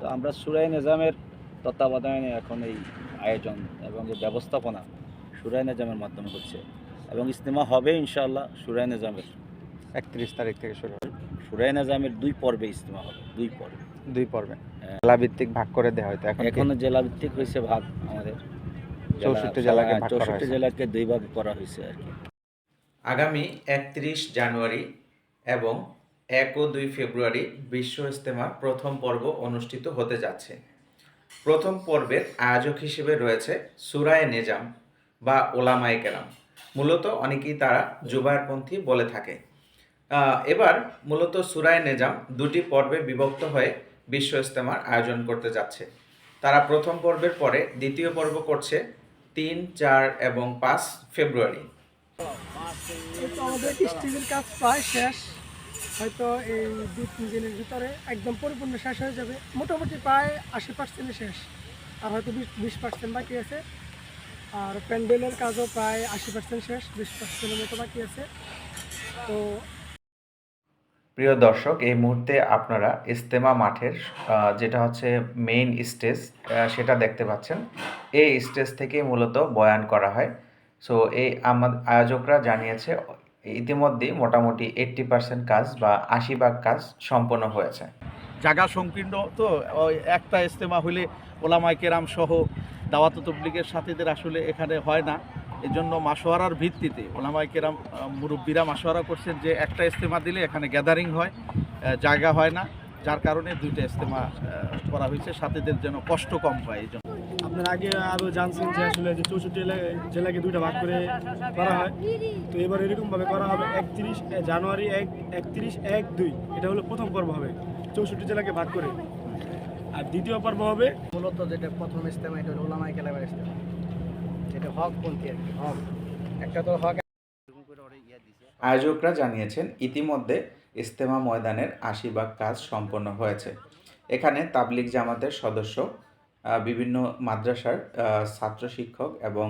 তো আমরা সুরাই নিজামের তত্ত্বাবধানে এখন এই আয়োজন এবং এই ব্যবস্থাপনা সুরাই নিজামের মাধ্যমে হচ্ছে। এবং ইস্তেমা হবে ইনশাআল্লাহ সুরাই নিজামের। একত্রিশ তারিখ থেকে শুরু হবে। সুরাই নিজামের দুই পর্বে ইস্তেমা হবে দুই পর্বে। দুই পর্বে। হ্যাঁ। জেলা ভিত্তিক ভাগ করে দেওয়া হয়তো এখন এখন জেলা ভিত্তিক হয়েছে ভাগ আমাদের। চৌষট্টি জেলাকে চৌষট্টি জেলাকে দুই ভাগ করা হয়েছে আর কি। আগামী একত্রিশ জানুয়ারি এবং এক ও দুই ফেব্রুয়ারি বিশ্ব ইস্তেমার প্রথম পর্ব অনুষ্ঠিত হতে যাচ্ছে। প্রথম পর্বের আয়োজক হিসেবে রয়েছে সুরায় নেজাম বা ওলামায়ে কেরাম। মূলত অনেকেই তারা জুবায়েরপন্থী বলে থাকে। এবার মূলত সুরায় নেজাম দুটি পর্বে বিভক্ত হয়ে বিশ্ব ইস্তেমার আয়োজন করতে যাচ্ছে। তারা প্রথম পর্বের পরে দ্বিতীয় পর্ব করছে তিন, চার এবং পাঁচ ফেব্রুয়ারি। কাজ প্রায় শেষ। হয়তো এই দু তিন দিনের ভিতরে একদম পরিপূর্ণ শেষ হয়ে যাবে। মোটামুটি প্রায় আশি পার্সেন্টই শেষ। আর হয়তো বিশ বিশ পার্সেন্ট বাকি আছে। আর প্যান্ডেলের কাজও প্রায় আশি পার্সেন্ট শেষ, বিশ পার্সেন্টের মতো বাকি আছে। তো প্রিয় দর্শক, এই মুহূর্তে আপনারা ইস্তেমা মাঠের যেটা হচ্ছে মেইন স্টেজ সেটা দেখতে পাচ্ছেন। এই স্টেজ থেকে মূলত বয়ান করা হয়। সো এই আমাদের আয়োজকরা জানিয়েছে ইতিমধ্যেই মোটামুটি এইট্টি পার্সেন্ট কাজ বা আশি ভাগ কাজ সম্পন্ন হয়েছে। জায়গা সংকীর্ণ তো একটা ইস্তেমা হলে ওলামাই কেরাম সহ দাওয়াত তবলিগের সাথীদের আসলে এখানে হয় না। এজন্য জন্য মাসোয়ারার ভিত্তিতে ওলামাই কেরাম মুরব্বীরা মাসোয়ারা করছেন যে একটা ইস্তেমা দিলে এখানে গ্যাদারিং হয় জায়গা হয় না। যার কারণে দুইটা ইস্তেমা করা হয়েছে। সাথীদের যেন কষ্ট কম হয় এই জন্য। আপনার আগে আরও জানছেন যে আসলে যে চৌষট্টি জেলাকে দুইটা ভাগ করে করা হয়। তো এবার এরকমভাবে করা হবে একত্রিশ জানুয়ারি এক একত্রিশ এক দুই। এটা হলো প্রথম পর্ব হবে চৌষট্টি জেলাকে ভাগ করে। আর দ্বিতীয় পর্ব হবে মূলত যেটা প্রথম ইস্তেমা এটা হলো ওলামাই কেলামের ইস্তেমা যেটা হক পন্থী আর কি হক। একটা তো হক আয়োজকরা জানিয়েছেন ইতিমধ্যে ইস্তেমা ময়দানের আশি কাজ সম্পন্ন হয়েছে। এখানে তাবলিগ জামাতের সদস্য বিভিন্ন মাদ্রাসার ছাত্র শিক্ষক এবং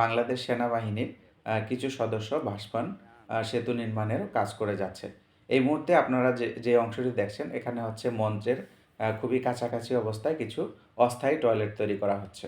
বাংলাদেশ সেনাবাহিনীর কিছু সদস্য ভাসপান সেতু নির্মাণের কাজ করে যাচ্ছে। এই মুহূর্তে আপনারা যে যে অংশটি দেখছেন, এখানে হচ্ছে মঞ্চের খুবই কাছাকাছি অবস্থায় কিছু অস্থায়ী টয়লেট তৈরি করা হচ্ছে।